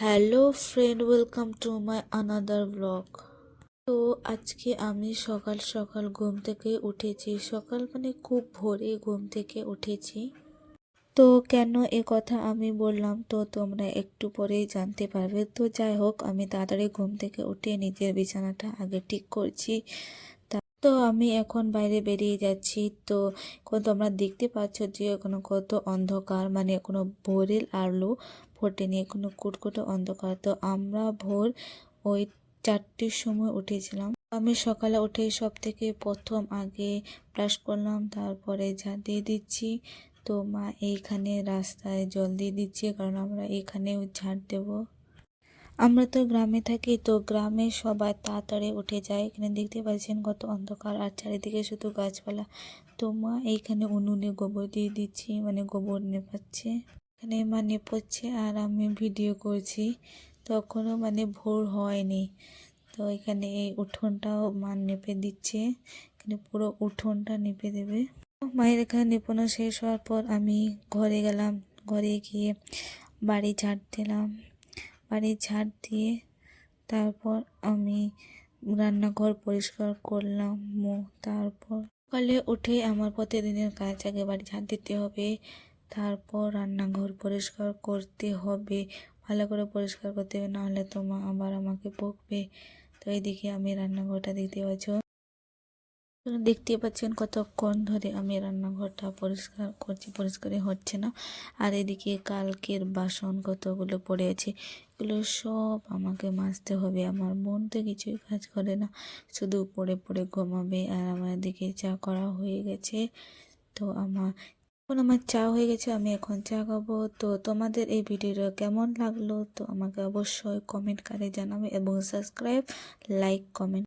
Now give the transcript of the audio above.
Hello friend, welcome to my another blog. তো আজকে আমি সকাল সকাল ঘুম থেকে উঠেছি। সকাল মানে খুব ভোরে ঘুম থেকে উঠেছি। তো কেন এ কথা আমি বললাম তো তোমরা একটু পরেই জানতে পারবে। তো যাই হোক, আমি তাড়াতাড়ি ঘুম থেকে উঠে নিজের বিছানাটা আগে ঠিক করছি। তা- তো আমি এখন বাইরে বেরিয়ে যাচ্ছি। তো তোমরা দেখতে পাচ্ছ যে এখনও কত অন্ধকার মানে কোনো ভোরের আলো ফোটেনি এখনও কুটকুটো অন্ধকার। তো আমরা ভোর ওই চারটির সময় উঠেছিলাম। আমি সকালে উঠে সব থেকে প্রথম আগে ব্রাশ করলাম, তারপরে ঝাঁ দিয়ে দিচ্ছি। তো মা এইখানে রাস্তায় জল দিয়ে দিচ্ছে, কারণ আমরা এখানেও ঝাড় দেবো। আমরা তো গ্রামে থাকি, তো গ্রামে সবাই তাড়াতাড়ি উঠে যায়। এখানে দেখতে পাচ্ছেন কত অন্ধকার, আর চারিদিকে শুধু গাছপালা। তো মা, এইখানে উনুনে গোবর দিয়ে দিচ্ছি মানে গোবর নেপাচ্ছে এখানে মা নেপোচ্ছে আর আমি ভিডিও করছি। তখনও মানে ভোর হয়নি। তো এখানে এই উঠোনটাও মা নেপে দিচ্ছে। এখানে পুরো উঠোনটা নেপে দেবে। মায়ের এখানে নেপানো শেষ হওয়ার পর আমি ঘরে গেলাম। ঘরে গিয়ে বাড়ি ঝাড় দিলাম। বাড়ি ঝাড় দিয়ে তারপর আমি রান্নাঘর পরিষ্কার করলাম তারপর সকালে উঠে আমার প্রতিদিনের কাজ আগে বাড়ি ঝাড় দিতে হবে, তারপর রান্নাঘর পরিষ্কার করতে হবে। ভালো করে পরিষ্কার করতে হবে, নাহলে তো মা আবার আমাকে বকবে। তো এইদিকে আমি রান্নাঘরটা দেখতে পাচ্ছ। আপনারা দেখতে পাচ্ছেন কতক্ষণ ধরে আমি রান্নাঘরটা পরিষ্কার করছি, পরিষ্কারই হচ্ছে না। আর এদিকে কালকের বাসন কতগুলো পড়ে আছে, এগুলো সব আমাকে মাজতে হবে। আমার মন তো কিছুই কাজ করে না, শুধু পড়ে পড়ে ঘুমাবে। আর আমার এদিকে চা করা হয়ে গেছে। তো আমার এখন আমার চা হয়ে গেছে, আমি এখন চা খাব। তো তোমাদের এই ভিডিওটা কেমন লাগল? তো আমাকে অবশ্যই কমেন্ট করে জানাবে এবং সাবস্ক্রাইব, লাইক, কমেন্ট